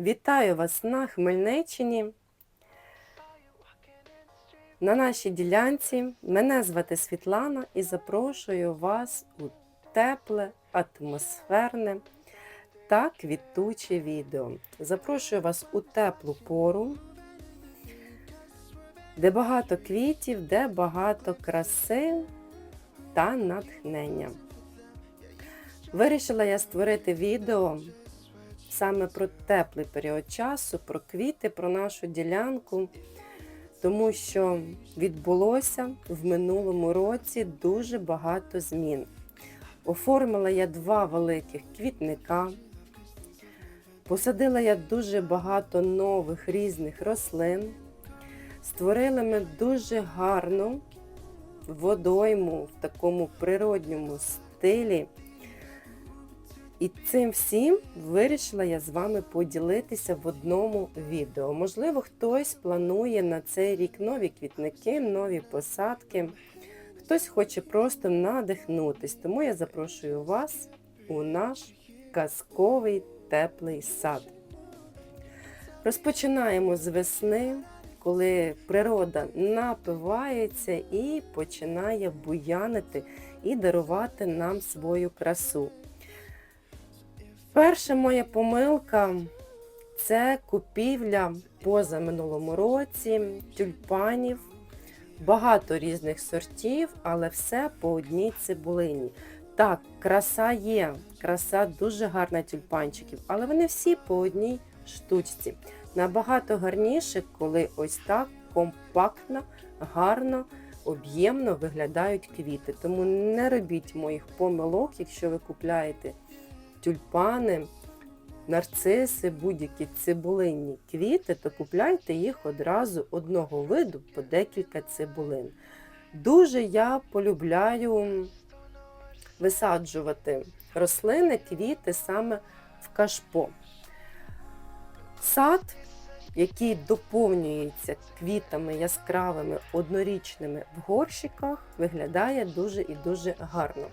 Вітаю вас на Хмельниччині. На нашій ділянці мене звати Світлана і запрошую вас у тепле, атмосферне та квітуче відео. Запрошую вас у теплу пору, де багато квітів, де багато краси та натхнення. Вирішила я створити відео саме про теплий період часу, про квіти, про нашу ділянку, тому що відбулося в минулому році дуже багато змін. Оформила я два великих квітника. Посадила я дуже багато нових різних рослин. Створили ми дуже гарну водойму в такому природньому стилі. І цим всім вирішила я з вами поділитися в одному відео. Можливо, хтось планує на цей рік нові квітники, нові посадки. Хтось хоче просто надихнутись, тому я запрошую вас у наш казковий теплий сад. Розпочинаємо з весни, коли природа напивається і починає буянити і дарувати нам свою красу. Перша моя помилка це купівля поза минулому році тюльпанів, багато різних сортів, але все по одній цибулині. Так, краса є, краса дуже гарна тюльпанчиків, але вони всі по одній штучці. Набагато гарніше, коли ось так компактно, гарно, об'ємно виглядають квіти. Тому не робіть моїх помилок, якщо ви купляєте тюльпани, нарциси, будь-які цибулинні квіти, то купляйте їх одразу одного виду по декілька цибулин. Дуже я полюбляю висаджувати рослини, квіти саме в кашпо. Сад, який доповнюється квітами яскравими однорічними в горщиках, виглядає дуже і дуже гарно.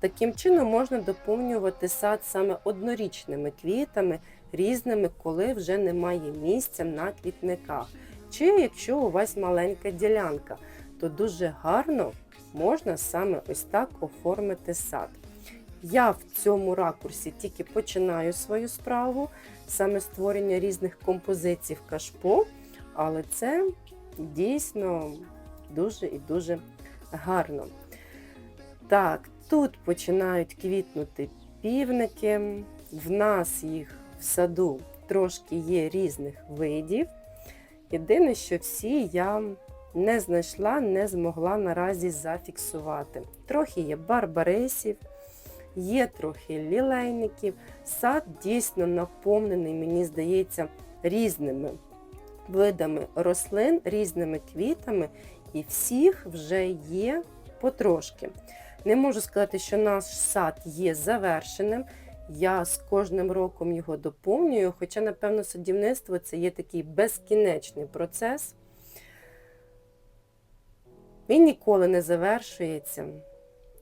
Таким чином можна доповнювати сад саме однорічними квітами, різними, коли вже немає місця на квітниках. Чи якщо у вас маленька ділянка, то дуже гарно можна саме ось так оформити сад. Я в цьому ракурсі тільки починаю свою справу, саме створення різних композицій в кашпо, але це дійсно дуже і дуже гарно. Так, тут починають квітнути півники. В нас їх в саду трошки є різних видів. Єдине, що всі я не знайшла, не змогла наразі зафіксувати. Трохи є барбарисів, є трохи лілейників. Сад дійсно наповнений, мені здається, різними видами рослин, різними квітами, і всіх вже є потрошки. Не можу сказати, що наш сад є завершеним. Я з кожним роком його доповнюю, хоча, напевно, садівництво це є такий безкінечний процес. Він ніколи не завершується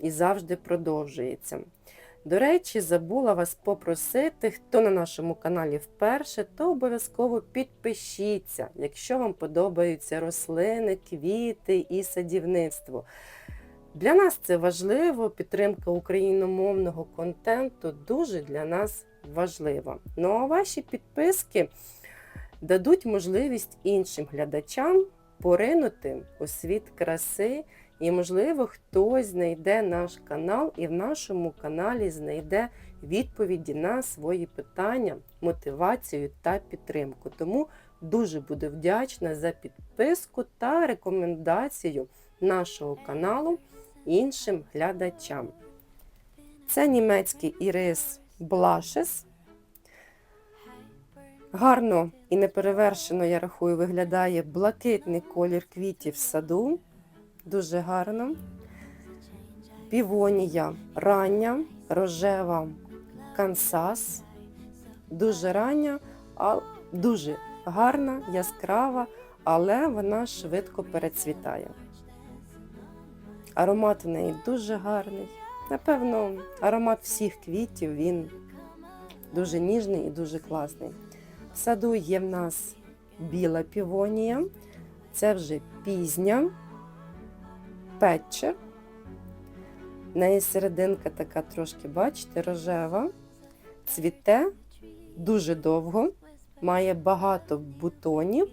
і завжди продовжується. До речі, забула вас попросити, хто на нашому каналі вперше, то обов'язково підпишіться, якщо вам подобаються рослини, квіти і садівництво. Для нас це важливо, підтримка україномовного контенту дуже для нас важлива. Ну а ваші підписки дадуть можливість іншим глядачам поринути у світ краси. І, можливо, хтось знайде наш канал і в нашому каналі знайде відповіді на свої питання, мотивацію та підтримку. Тому дуже буду вдячна за підписку та рекомендацію нашого каналу іншим глядачам. Це німецький ірис Блашес. Гарно і неперевершено, я рахую, виглядає блакитний колір квітів в саду. Дуже гарно. Півонія рання, рожева Кансас. Дуже рання, а дуже гарна, яскрава, але вона швидко перецвітає. Аромат у неї дуже гарний. Напевно, аромат всіх квітів він дуже ніжний і дуже класний. В саду є в нас біла півонія, це вже пізня, петчер. В неї серединка така трошки, бачите, рожева, цвіте дуже довго, має багато бутонів,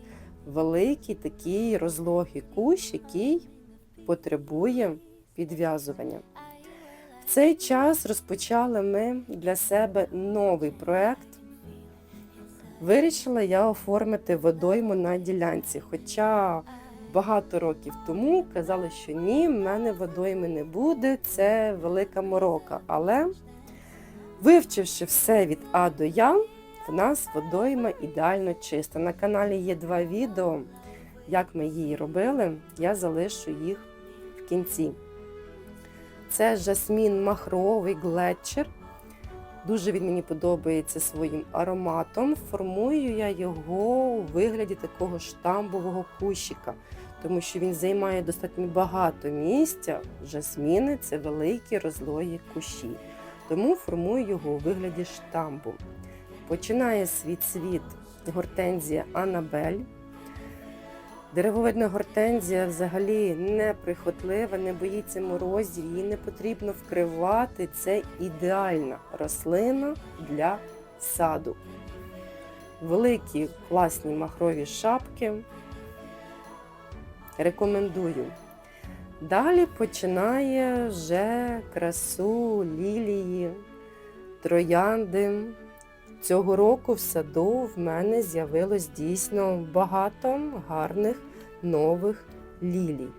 великий такий розлогий кущ, який потребує підв'язування. В цей час розпочали ми для себе новий проект. Вирішила я оформити водойму на ділянці. Хоча багато років тому казали, що ні, в мене водойми не буде, це велика морока. Але вивчивши все від А до Я, в нас водойма ідеально чиста. На каналі є два відео, як ми її робили. Я залишу їх кінці. Це жасмін махровий глетчер. Дуже він мені подобається своїм ароматом. Формую я його у вигляді такого штамбового кущика, тому що він займає достатньо багато місця. Жасміни це великі розлої кущі. Тому формую його у вигляді штамбу. Починає свій цвіт гортензія Анабель. Деревовидна гортензія взагалі неприхотлива, не боїться морозів, її не потрібно вкривати. Це ідеальна рослина для саду. Великі класні махрові шапки. Рекомендую. Далі починає вже красу лілії, троянди. Цього року в саду в мене з'явилось дійсно багато гарних нових лілій.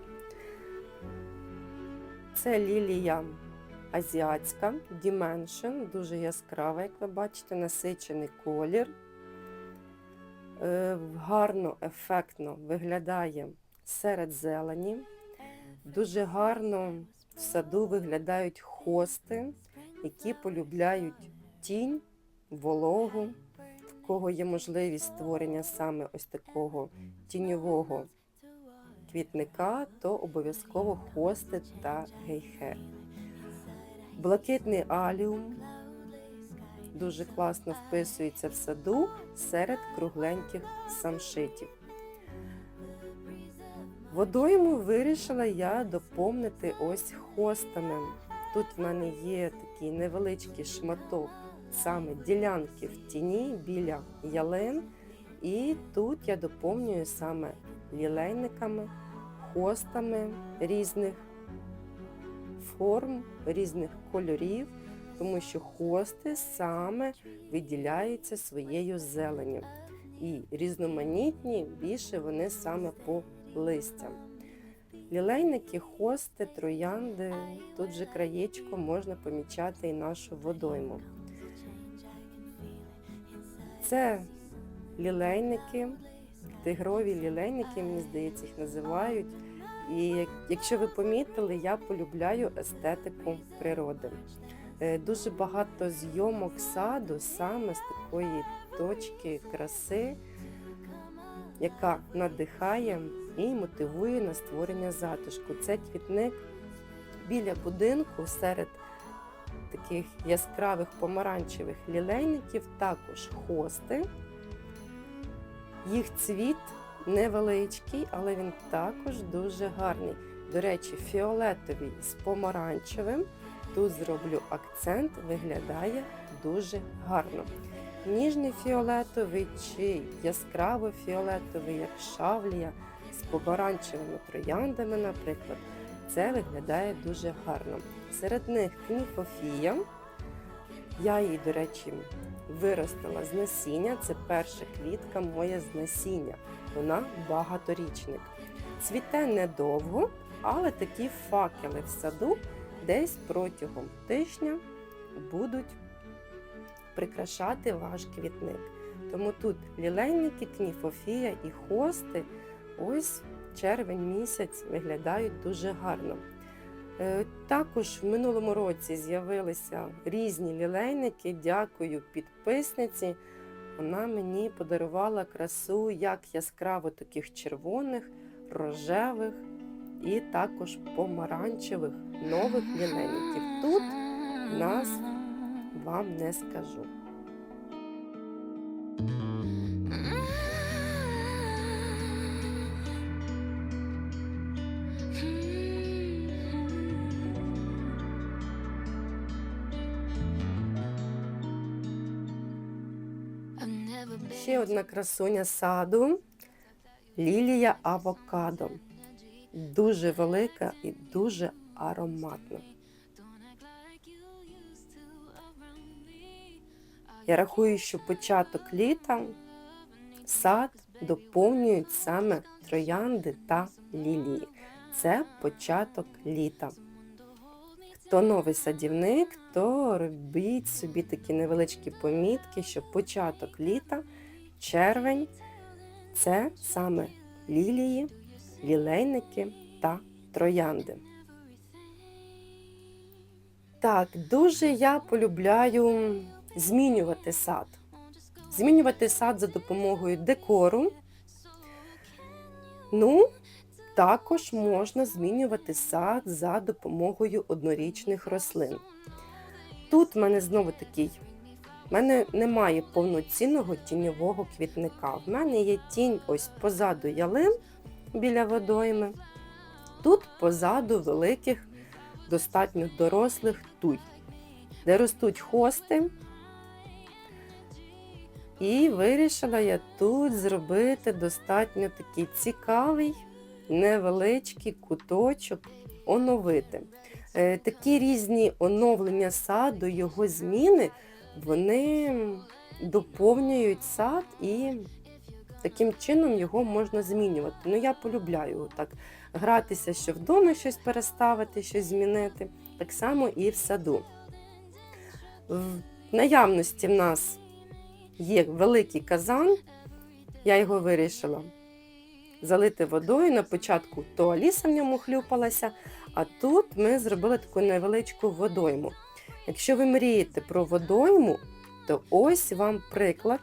Це лілія азіатська Dimension, дуже яскрава, як ви бачите, насичений колір. Е, Гарно, ефектно виглядає серед зелені. Дуже гарно в саду виглядають хости, які полюбляють тінь вологу, в кого є можливість створення саме ось такого тіньового квітника, то обов'язково хости та гейхе. Блакитний аліум дуже класно вписується в саду серед кругленьких самшитів. Водойму вирішила я доповнити ось хостами. Тут в мене є такий невеличкий шматок саме ділянки в тіні біля ялин. І тут я доповнюю саме лілейниками, хостами різних форм, різних кольорів, тому що хости саме виділяються своєю зеленню. І різноманітні більше вони саме по листям. Лілейники, хости, троянди, тут же краєчко можна помічати і нашу водойму. Це лілейники, тигрові лілейники, мені здається, їх називають. І якщо ви помітили, я полюбляю естетику природи. Е, Дуже багато зйомок саду саме з такої точки краси, яка надихає і мотивує на створення затишку. Це квітник біля будинку серед таких яскравих помаранчевих лілейників, також хости. Їх цвіт невеличкий, але він також дуже гарний. До речі, фіолетовий з помаранчевим. Тут зроблю акцент, виглядає дуже гарно. Ніжний фіолетовий чи яскраво фіолетовий, як шавлія, з помаранчевими трояндами, наприклад, це виглядає дуже гарно. Серед них кніфофія. Я її, до речі, виростила з насіння. Це перша квітка моя з насіння. Вона багаторічник. Цвіте недовго, але такі факели в саду десь протягом тижня будуть прикрашати ваш квітник. Тому тут лілейники, кніфофія і хости ось червень місяць виглядають дуже гарно. Е, Також в минулому році з'явилися різні лілейники. Дякую підписниці. Вона мені подарувала красу як яскраво таких червоних, рожевих і також помаранчевих нових лілейників. Тут назв вам не скажу. Ще одна красуня саду лілія авокадо. Дуже велика і дуже ароматна. Я рахую, що початок літа сад доповнюють саме троянди та лілії. Це початок літа. Хто новий садівник, то робіть собі такі невеличкі помітки, що початок літа, червень це саме лілії, лілейники та троянди. Так, дуже я полюбляю змінювати сад. Змінювати сад за допомогою декору. Ну, також можна змінювати сад за допомогою однорічних рослин. Тут в мене знову такий, в мене немає повноцінного тіньового квітника. В мене є тінь ось позаду ялин біля водойми. Тут позаду великих, достатньо дорослих туй, де ростуть хости. І вирішила я тут зробити достатньо такий цікавий, невеличкий куточок, оновити. Е, Такі різні оновлення саду, його зміни, вони доповнюють сад і таким чином його можна змінювати. Ну, я полюбляю так гратися, що вдома щось переставити, щось змінити. Так само і в саду. В наявності в нас є великий казан, я його вирішила залити водою. На початку то Аліса в ньому хлюпалася, а тут ми зробили таку невеличку водойму. Якщо ви мрієте про водойму, то ось вам приклад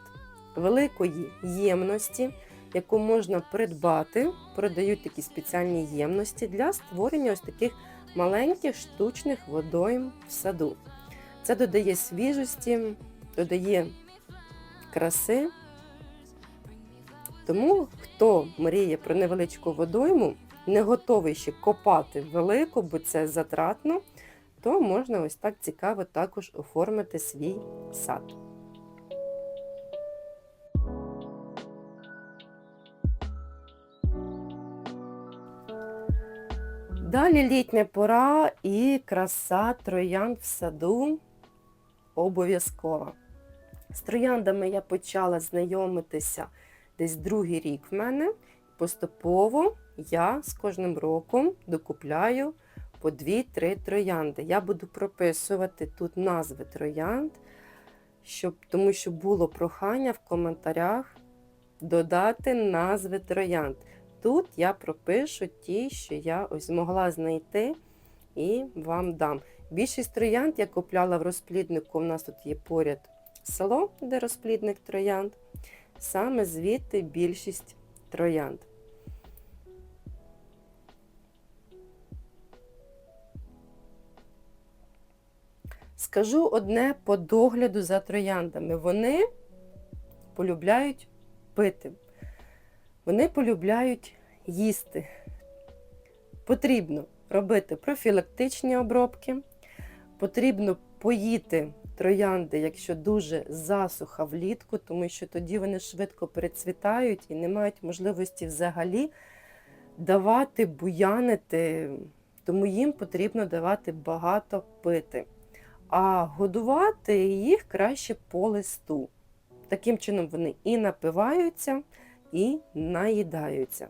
великої ємності, яку можна придбати. Продають такі спеціальні ємності для створення ось таких маленьких штучних водойм в саду. Це додає свіжості, додає краси. Тому, хто мріє про невеличку водойму, не готовий ще копати велику, бо це затратно, то можна ось так цікаво також оформити свій сад. Далі літня пора і краса троянд в саду обов'язкова. З трояндами я почала знайомитися десь другий рік в мене. Поступово я з кожним роком докупляю по 2-3 троянди. Я буду прописувати тут назви троянд, щоб, тому що було прохання в коментарях додати назви троянд. Тут я пропишу ті, що я ось змогла знайти і вам дам. Більшість троянд я купляла в розпліднику. У нас тут є поряд село, де розплідник троянд. Саме звідти більшість троянд. Скажу одне по догляду за трояндами. Вони полюбляють пити. Вони полюбляють їсти. Потрібно робити профілактичні обробки, потрібно поїти троянди, якщо дуже засуха влітку, тому що тоді вони швидко перецвітають і не мають можливості взагалі давати буянити, тому їм потрібно давати багато пити. А годувати їх краще по листу. Таким чином вони і напиваються, і наїдаються.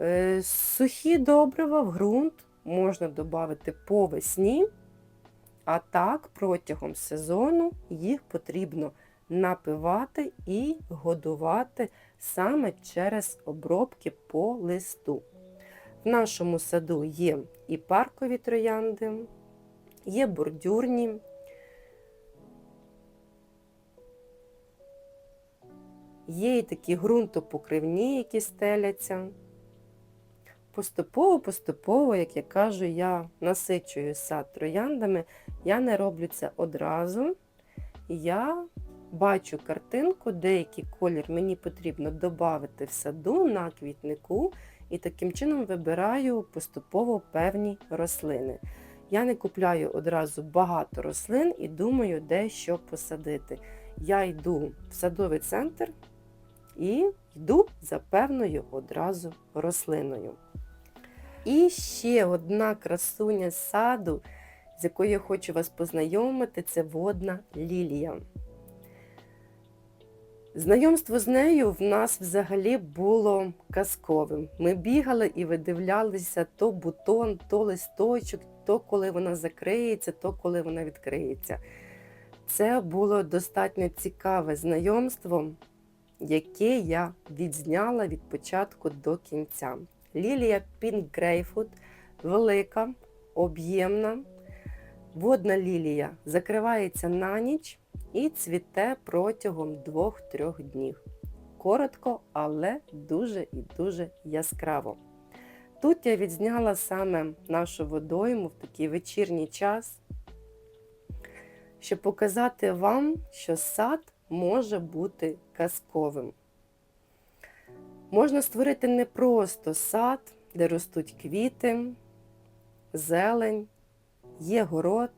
Е, сухі добрива в ґрунт можна додати по весні, а так протягом сезону їх потрібно напивати і годувати саме через обробки по листу. В нашому саду є і паркові троянди, є бордюрні. Є і такі ґрунтопокривні, які стеляться. Поступово-поступово, як я кажу, я насичую сад трояндами, я не роблю це одразу. Я бачу картинку, деякий колір мені потрібно додати в саду на квітнику, і таким чином вибираю поступово певні рослини. Я не купляю одразу багато рослин і думаю, де що посадити. я йду в садовий центр і йду за певною одразу рослиною. І ще одна красуня саду, з якою я хочу вас познайомити, це водна лілія. Знайомство з нею в нас взагалі було казковим. Ми бігали і видивлялися то бутон, то листочок, то коли вона закриється, то коли вона відкриється. Це було достатньо цікаве знайомство, яке я відзняла від початку до кінця. Лілія Greyfoot велика, об'ємна. Водна лілія закривається на ніч і цвіте протягом 2-3 днів. Коротко, але дуже і дуже яскраво. Тут я відзняла саме нашу водойму в такий вечірній час, щоб показати вам, що сад може бути казковим. Можна створити не просто сад, де ростуть квіти, зелень, є город,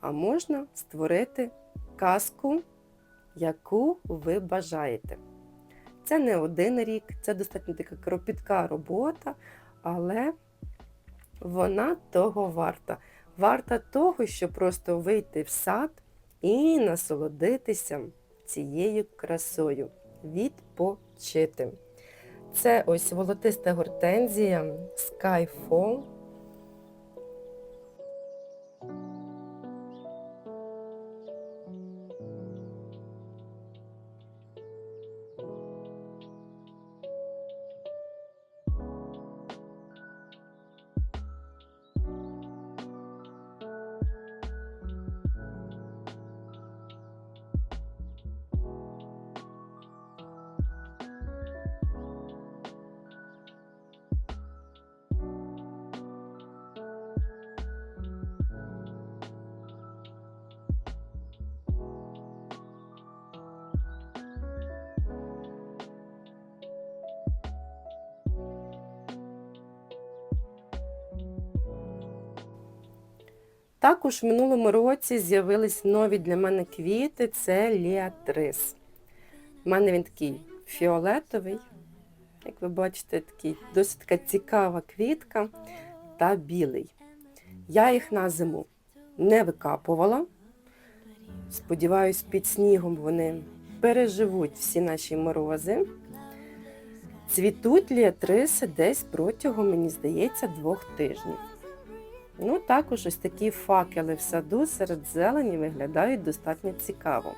а можна створити казку, яку ви бажаєте. Це не один рік, це достатньо така кропітка робота, але вона того варта. Варта того, щоб просто вийти в сад і насолодитися цією красою, відпочити. Це ось волотиста гортензія Skyfall. Також в минулому році з'явились нові для мене квіти це ліатрис. У мене він такий фіолетовий, як ви бачите, такий досить така цікава квітка та білий. Я їх на зиму не викапувала. Сподіваюсь, під снігом вони переживуть всі наші морози. Цвітуть ліатриси десь протягом, мені здається, двох тижнів. Ну, також ось такі факели в саду серед зелені виглядають достатньо цікаво.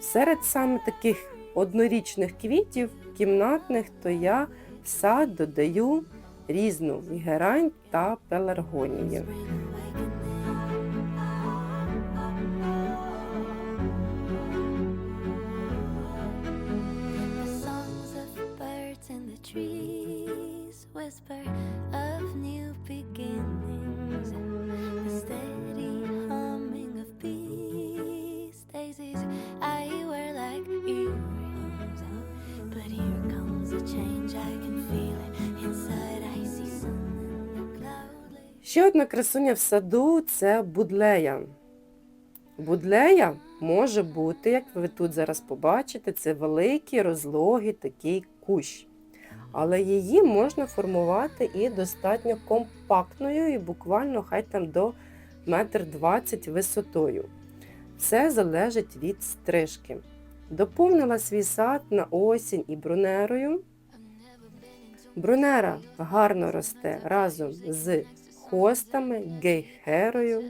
Серед саме таких однорічних квітів, кімнатних, то я в сад додаю різну герань та пеларгонію. Trees whisper Ще одна красуня в саду це будлея. Будлея може бути, як ви тут зараз побачите, це великий розлогий такий кущ. Але її можна формувати і достатньо компактною, і буквально хай там до 1,20 м висотою. Все залежить від стрижки. Доповнила свій сад на осінь і брунерою. Брунера гарно росте разом з хостами, гейхерою,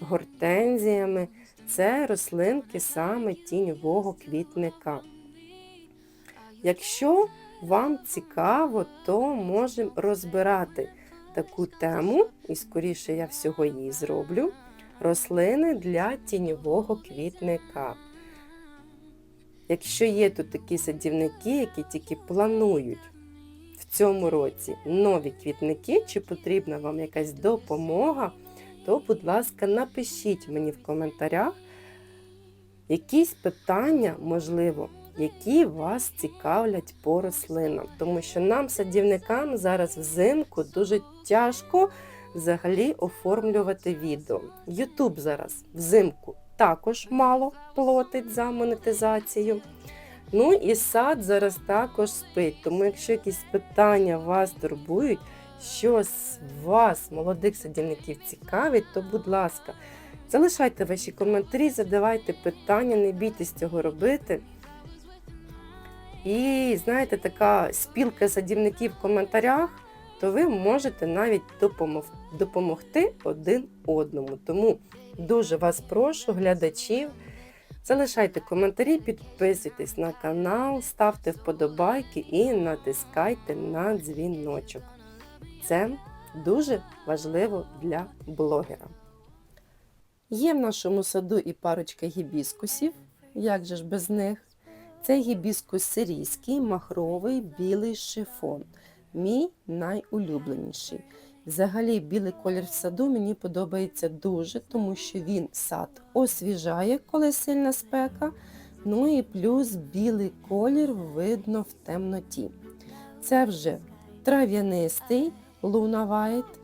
гортензіями. Це рослинки саме тіньового квітника. Якщо вам цікаво, то можемо розбирати таку тему, і скоріше я всього її зроблю. Рослини для тіньового квітника. Якщо є тут такі садівники, які тільки планують в цьому році нові квітники, чи потрібна вам якась допомога, то, будь ласка, напишіть мені в коментарях якісь питання, можливо, які вас цікавлять по рослинам. Тому що нам, садівникам, зараз взимку дуже тяжко взагалі оформлювати відео. Ютуб зараз взимку також мало платить за монетизацію. Ну і сад зараз також спить. Тому якщо якісь питання вас турбують, що з вас, молодих садівників, цікавить, то будь ласка, залишайте ваші коментарі, задавайте питання, не бійтесь цього робити. І знаєте, така спілка садівників в коментарях, то ви можете навіть допомог- допомогти один одному. Тому дуже вас прошу, глядачів, залишайте коментарі, підписуйтесь на канал, ставте вподобайки і натискайте на дзвіночок. Це дуже важливо для блогера. Є в нашому саду і парочка гібіскусів, як же ж без них? Це гібіскус сирійський, махровий, білий шифон. Мій найулюбленіший. Взагалі, білий колір в саду мені подобається дуже, тому що він сад освіжає, коли сильна спека. Ну і плюс білий колір видно в темноті. Це вже трав'янистий White,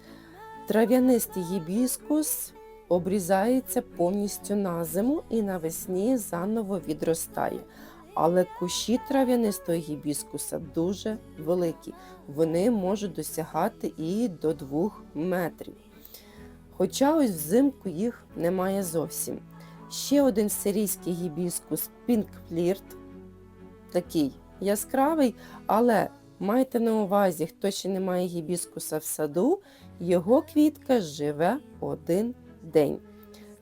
трав'янистий гібіскус обрізається повністю на зиму і навесні заново відростає. Але кущі трав'янистого гібіскуса дуже великі. Вони можуть досягати і до 2 метрів. Хоча ось взимку їх немає зовсім. Ще один сирійський гібіскус Flirt, такий яскравий, але майте на увазі, хто ще не має гібіскуса в саду, його квітка живе один день.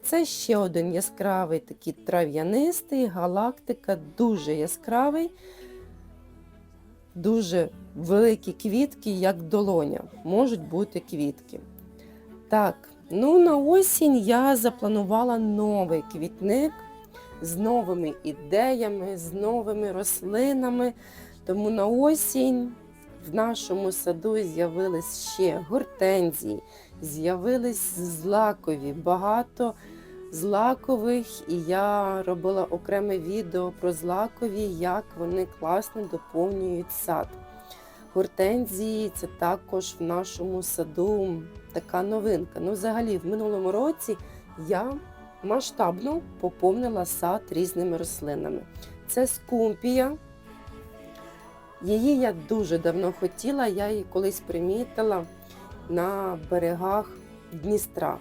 Це ще один яскравий такий трав'янистий, галактика, дуже яскравий, дуже великі квітки, як долоня. Можуть бути квітки. Так, ну на осінь я запланувала новий квітник з новими ідеями, з новими рослинами. Тому на осінь в нашому саду з'явились ще гортензії, з'явились злакові, багато злакових, і я робила окреме відео про злакові, як вони класно доповнюють сад. Гортензії це також в нашому саду така новинка. Ну, взагалі, в минулому році я масштабно поповнила сад різними рослинами. Це скумпія. Її я дуже давно хотіла, я її колись примітила на берегах Дністра.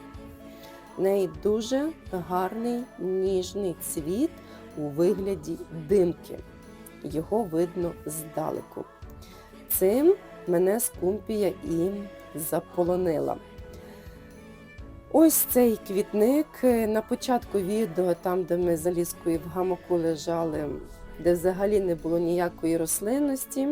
Неї дуже гарний ніжний цвіт у вигляді димки. Його видно здалеку. Цим мене скумпія і заполонила. Ось цей квітник на початку відео, там, де ми за ліскою в гамаку лежали, де взагалі не було ніякої рослинності.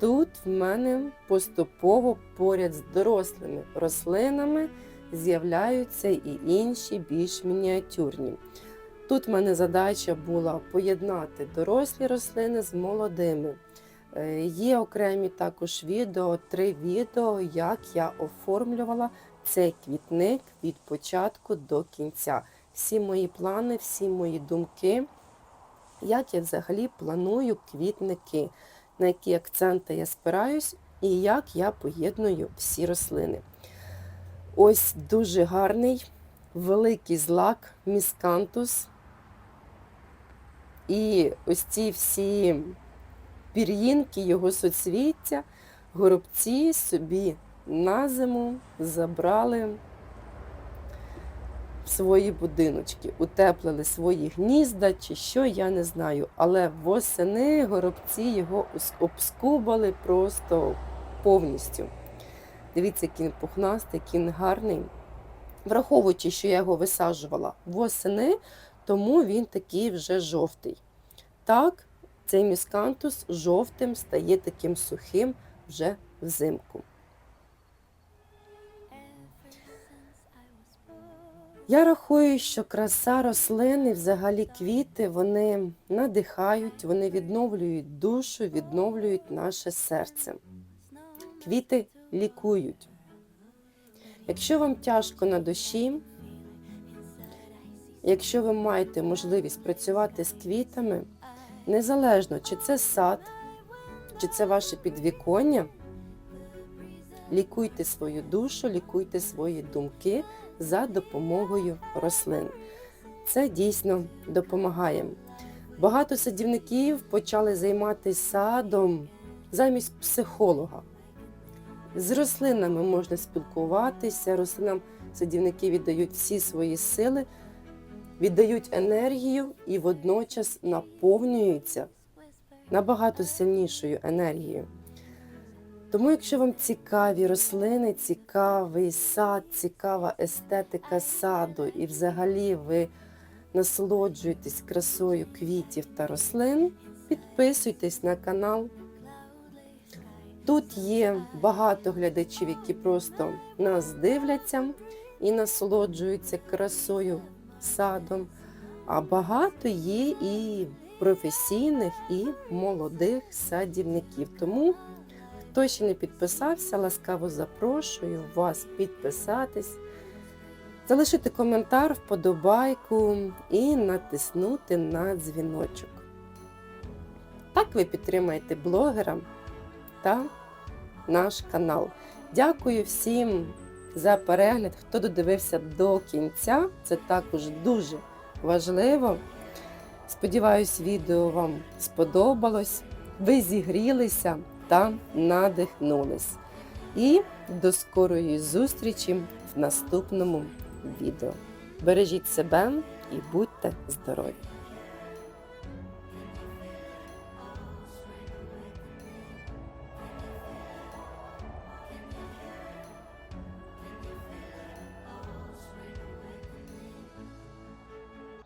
Тут в мене поступово поряд з дорослими рослинами з'являються і інші більш мініатюрні. Тут в мене задача була поєднати дорослі рослини з молодими. Е, Є окремі також відео, три відео, як я оформлювала цей квітник від початку до кінця. Всі мої плани, всі мої думки, як я взагалі планую квітники, на які акценти я спираюсь і як я поєдную всі рослини. Ось дуже гарний великий злак міскантус. І ось ці всі пір'їнки, його соцвіття, горобці собі на зиму забрали в свої будиночки, утеплили свої гнізда чи що, я не знаю. Але восени горобці його обскубали просто повністю. Дивіться, який він пухнастий, який він гарний. Враховуючи, що я його висаджувала восени, тому він такий вже жовтий. Так, цей міскантус жовтим стає таким сухим вже взимку. Я рахую, що краса рослин і взагалі квіти, вони надихають, вони відновлюють душу, відновлюють наше серце. Квіти лікують. Якщо вам тяжко на душі, якщо ви маєте можливість працювати з квітами, незалежно чи це сад, чи це ваше підвіконня, лікуйте свою душу, лікуйте свої думки за допомогою рослин. це дійсно допомагає. Багато садівників почали займатися садом замість психолога. З рослинами можна спілкуватися, рослинам садівники віддають всі свої сили, віддають енергію і водночас наповнюються набагато сильнішою енергією. Тому, якщо вам цікаві рослини, цікавий сад, цікава естетика саду, і взагалі ви насолоджуєтесь красою квітів та рослин, підписуйтесь на канал. Тут є багато глядачів, які просто нас дивляться і насолоджуються красою садом. А багато є і професійних, і молодих садівників. Тому, хто ще не підписався, ласкаво запрошую вас підписатись, залишити коментар, вподобайку і натиснути на дзвіночок. Так ви підтримаєте блогера та наш канал. Дякую всім за перегляд, хто додивився до кінця. Це також дуже важливо. Сподіваюсь, відео вам сподобалось. Ви зігрілися та надихнулись. І до скорої зустрічі в наступному відео. Бережіть себе і будьте здорові!